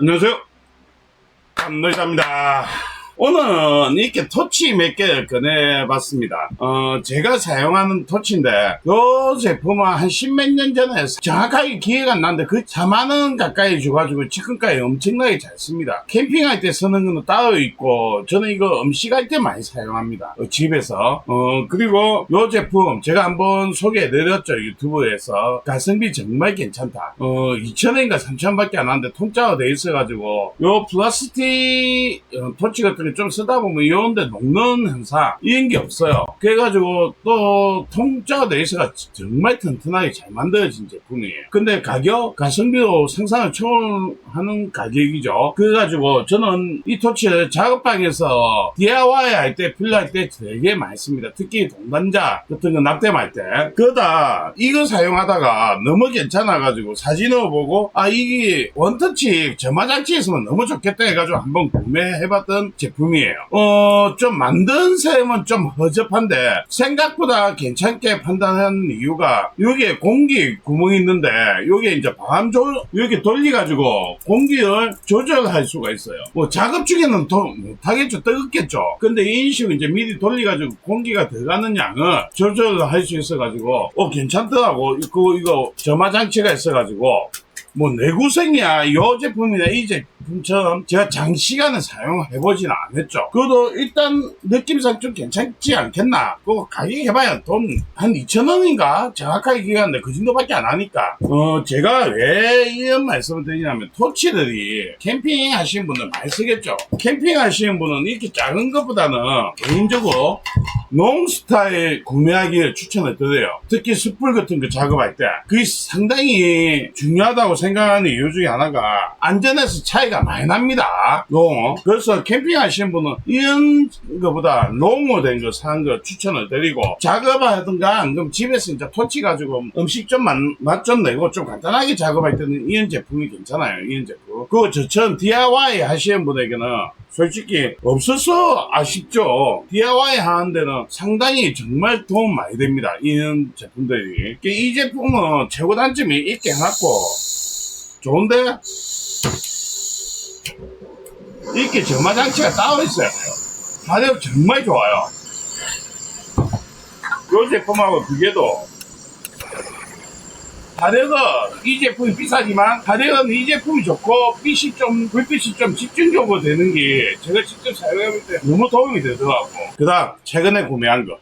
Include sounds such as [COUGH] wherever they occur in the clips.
안녕하세요. 감노이사입니다. 오늘은 이렇게 토치 몇 개를 꺼내봤습니다. 어, 제가 사용하는 토치인데, 요 제품은 한 십몇 년 전에 정확하게 기회가 안 났는데, 그 4만원 가까이 줘가지고 지금까지 엄청나게 잘 씁니다. 캠핑할 때 쓰는 거는 따로 있고, 저는 이거 음식할 때 많이 사용합니다. 어, 집에서. 어, 그리고 요 제품 제가 한번 소개해드렸죠. 유튜브에서. 가성비 정말 괜찮다. 어, 2,000원인가 3,000원밖에 안 하는데 통짜가 돼 있어가지고, 요 플라스틱 어, 토치 같은 거좀 쓰다 보면 이런데 녹는 현상 이런 게 없어요. 그래가지고 또돼 있어가 정말 튼튼하게 잘 만들어진 제품이에요. 근데 가격, 가성비도 상상을 초월하는 가격이죠. 그래가지고 저는 이 토치를 작업방에서 DIY 할 때 필요할 때 되게 많이 씁니다. 특히 동반자 같은 거 납땜할 때. 그러다 이거 사용하다가 너무 괜찮아가지고 사진을 보고 아 이게 원터치 점화장치 있으면 너무 좋겠다 해가지고 한번 구매해봤던 제품 이에요. 어, 좀 만든 셈은 좀 허접한데 생각보다 괜찮게 판단한 이유가 여기에 공기 구멍이 있는데 여기에 이제 바람 조 이렇게 돌려가지고 공기를 조절할 수가 있어요. 뭐 작업 중에는 더 못하겠죠. 뜨겁겠죠. 근데 식으로 이제 미리 돌려가지고 공기가 들어가는 양을 조절을 할수 있어가지고 어 괜찮더라고. 이거 이거 점화 장치가 있어가지고 뭐 내구성이야. 이 제품이나 이 제품처럼 제가 장시간을 사용해보진 않았죠. 그래도 일단 느낌상 좀 괜찮지 않겠나. 그거 가격 해봐야 돈 한 2천원인가? 정확하게 기억하는데 그 정도밖에 안 하니까. 어 제가 왜 이런 말씀을 드리냐면 토치들이 캠핑 하시는 분들 많이 쓰겠죠. 캠핑 하시는 분은 이렇게 작은 것보다는 개인적으로 롱 스타일 구매하기를 추천을 드려요 특히 숯불 같은 거 작업할 때 그게 상당히 중요하다고 생각하는 이유 중에 하나가 안전에서 차이가 많이 납니다. 롱. 그래서 캠핑 하시는 분은 이런 거보다 롱으로 된거 사는 거 추천을 드리고 작업하든가 그럼 집에서 이제 토치 가지고 음식 좀 맛좀 내고 좀 간단하게 작업할 때는 이런 제품이 괜찮아요. 이런 제품. 그리고 저처럼 DIY 하시는 분에게는 솔직히 없어서 아쉽죠. DIY 하는 데는 상당히 정말 도움 많이 됩니다. 이런 제품들이. 이 제품은 최고 단점이 있게 해놨고 좋은데 이렇게 점화 장치가 따로 있어야 돼요. 가격 정말 좋아요. 이 제품하고 비교도 가격은 이 제품이 비싸지만 가격은 이 제품이 좋고 빛이 좀 불빛이 좀 집중적으로 되는 게 제가 직접 사용해볼 때 너무 도움이 되더라고. 그다음 최근에 구매한 거.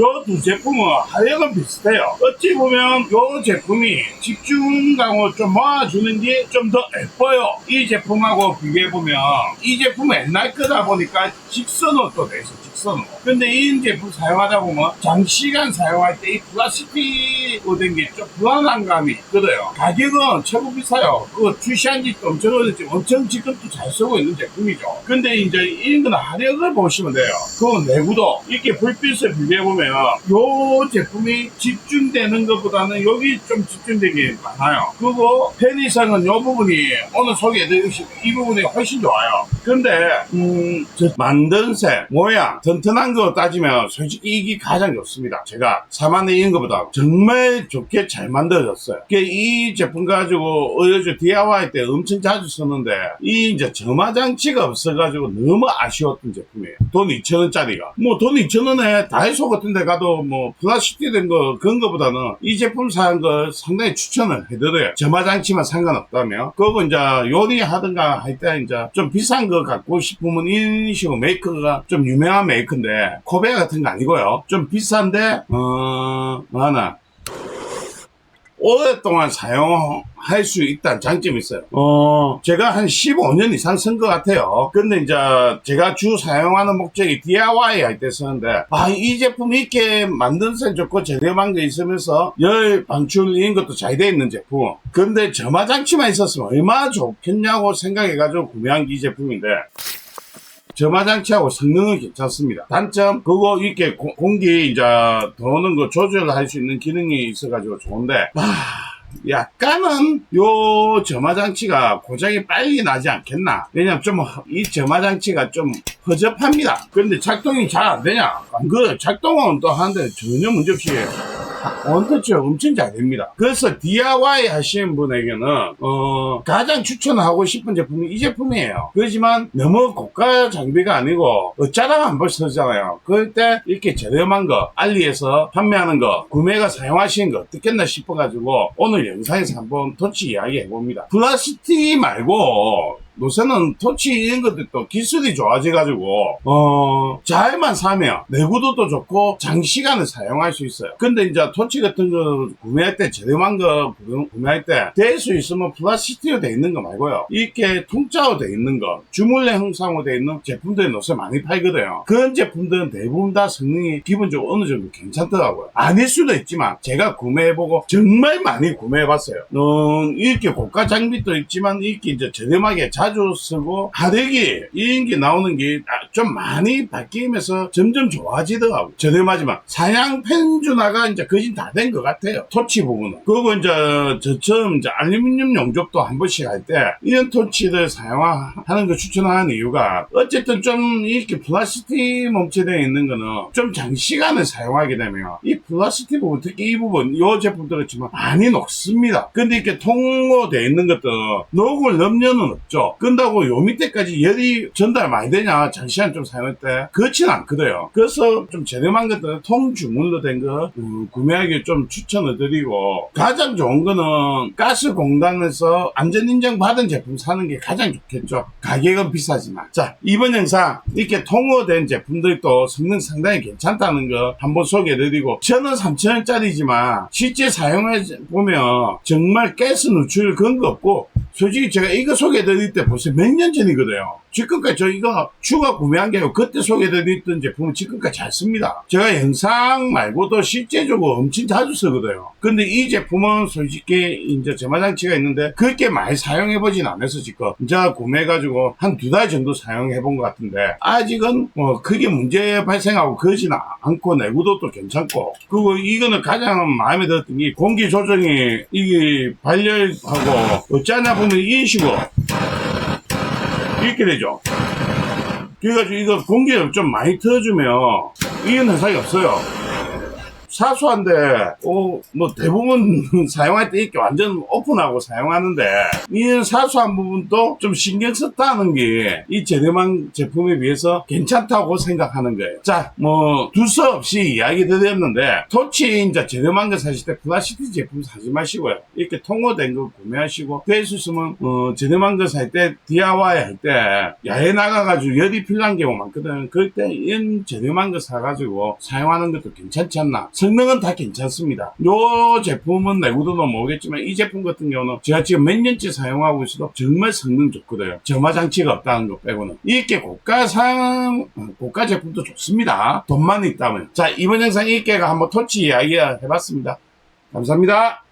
요 두 제품은 하여간 비슷해요. 어찌 보면 요 제품이 집중감을 좀 모아주는 게 좀 더 예뻐요. 이 제품하고 비교해보면 이 제품은 옛날 거다 보니까 직선으로 또 돼있어, 직선으로. 근데 이 제품 사용하다 보면 장시간 사용할 때 이 플라스틱으로 된 게 좀 불안한 감이 있거든요. 가격은 최고 비싸요. 그거 출시한 지도 엄청 오래됐지 엄청 지금도 잘 쓰고 있는 제품이죠. 근데 이제 이런 거는 하력을 보시면 돼요. 그 내구도 이렇게 불빛을 비교해보면 요 제품이 집중되는 것보다는 여기 좀 집중되게 많아요. 그리고 편의성은 요 부분이 오늘 소개해드린 이 부분이 훨씬 좋아요. 근데 음, 저 만든 색, 모양, 튼튼한 거 따지면 솔직히 이게 가장 좋습니다. 제가 4만원 이런 것보다 정말 좋게 잘 만들어졌어요. 그이 제품 가지고 어여주 DIY 때 엄청 자주 썼는데 이 이제 점화 장치가 없어가지고 너무 아쉬웠던 제품이에요. 돈 2천원짜리가. 뭐 돈 2천원에 다이소 같은 데 가도 뭐 플라스틱 된거 그런 거보다는 이 제품 사는 걸 상당히 추천을 해드려요. 점화 장치만 상관없다면. 그거 이제 요리하든가 할 때 이제 좀 비싼 거 갖고 싶으면 이런 메이커가 좀 유명한 메이커인데 코베 같은 거 아니고요. 좀 비싼데 어 하나 오랫동안 사용할 수 있다는 장점이 있어요. 어, 제가 한 15년 이상 쓴 것 같아요. 근데 이제 제가 주 사용하는 목적이 DIY 할 때 쓰는데, 아, 이 제품 이렇게 만든 셈 좋고 저렴한 게 있으면서 열 방출 이런 것도 잘 돼 있는 제품. 근데 점화 장치만 있었으면 얼마나 좋겠냐고 생각해가지고 구매한 게이 제품인데, 점화장치하고 성능은 괜찮습니다. 단점 그거 이렇게 고- 공기 이제 도는 거 조절할 수 있는 기능이 있어가지고 좋은데 아, 약간은 요 점화장치가 고장이 빨리 나지 않겠나. 왜냐면 좀 이 점화장치가 좀 허접합니다. 근데 작동이 잘 안 되냐? 안 그래 작동은 또 하는데 전혀 문제없이 원터치 엄청 잘 됩니다. 그래서 DIY 하시는 분에게는 어, 가장 추천하고 싶은 제품이 이 제품이에요. 그렇지만 너무 고가 장비가 아니고 어쩌다가 한 번 쓰잖아요. 그럴 때 이렇게 저렴한 거 알리에서 판매하는 거 구매가 사용하시는 거 어떻겠나 싶어가지고 오늘 영상에서 한번 터치 이야기 해봅니다. 플라스틱 말고 요새는 터치 이런 것들도 기술이 좋아져가지고 어 잘만 사면 내구도 도 좋고 장시간을 사용할 수 있어요. 근데 이제 터치 같은 거 구매할 때 저렴한 거 구- 구매할 때 될 수 있으면 플라스틱으로 돼 있는 거 말고요. 이렇게 통짜로 돼 있는 거 주물레 형상으로 돼 있는 제품들이 요새 많이 팔거든요. 그런 제품들은 대부분 다 성능이 기본적으로 어느 정도 괜찮더라고요. 아닐 수도 있지만 제가 구매해보고 정말 많이 구매해봤어요. 어, 이렇게 고가 장비도 있지만 이렇게 이제 저렴하게 자주 쓰고 이런 게 나오는 게 좀 많이 바뀌면서 점점 좋아지더라고요. 저렴하지만 사양 펜주나가 이제 거진 다 된 것 같아요. 토치 부분은. 그리고 이제 저처럼 이제 알루미늄 용접도 한 번씩 할 때 이런 토치를 사용하는 거 추천하는 이유가 어쨌든 좀 이렇게 플라스틱 몸체되어 있는 거는 좀 장시간을 사용하게 되면 이 플라스틱 부분 특히 이 부분 이 제품들 그렇지만 많이 녹습니다. 근데 이렇게 통로되어 있는 것도 녹을 염려는 없죠. 근다고 요 밑에까지 열이 전달 많이 되냐. 장시간 좀 사용할 때. 그렇진 않거든요. 그래서 좀 저렴한 것들은 통주물로 된 거 구매하기 좀 추천을 드리고. 가장 좋은 거는 가스공단에서 안전인증 받은 제품 사는 게 가장 좋겠죠. 가격은 비싸지만. 자 이번 영상 이렇게 통로된 제품들도 성능 상당히 괜찮다는 거 한번 소개해드리고. 저는 3,000원짜리지만 실제 사용해 보면 정말 가스 누출 그런 거 없고 솔직히 제가 이거 소개해드릴 때 벌써 몇 년 전이거든요. 지금까지 저 이거 추가 구매한 게 아니고 그때 소개해드렸던 제품은 지금까지 잘 씁니다. 제가 영상 말고도 실제적으로 엄청 자주 쓰거든요. 근데 이 제품은 솔직히 이제 점화장치가 있는데 그렇게 많이 사용해보진 않아서 지금 이제 구매해가지고 한 두 달 정도 사용해본 것 같은데 아직은 뭐 크게 문제 발생하고 그러진 않고 내구도도 괜찮고 그리고 이거는 가장 마음에 들었던 게 공기 조정이 이게 발열하고 어쩌냐 보면 이런 식으로 이렇게 되죠. 그래가지고 이거 공기를 좀 많이 틀어주면 이런 현상이 없어요. 사소한데, 어, 뭐 대부분 [LAUGHS] 사용할 때 이렇게 완전 오픈하고 사용하는데, 이런 사소한 부분도 좀 신경 썼다는 게이 저렴한 제품에 비해서 괜찮다고 생각하는 거예요. 자, 뭐, 두서 없이 이야기 드렸는데, 토치 이제 저렴한 거 사실 때 플라스틱 제품 사지 마시고요. 이렇게 통로된 거 구매하시고, 될수 있으면, 어, 저렴한 거살 때, DIY 할 때, 야외 나가가지고 열이 필요한 경우 많거든. 그럴 때 이런 저렴한 거 사가지고 사용하는 것도 괜찮지 않나. 성능은 다 괜찮습니다. 요 제품은 내구도는 모르겠지만 이 제품 같은 경우는 제가 지금 몇 년째 사용하고 있어도 정말 성능 좋거든요. 점화 장치가 없다는 거 빼고는. 이렇게 고가 상, 고가 제품도 좋습니다. 돈만 있다면. 자, 이번 영상 이렇게가 한번 터치 이야기 해봤습니다. 감사합니다.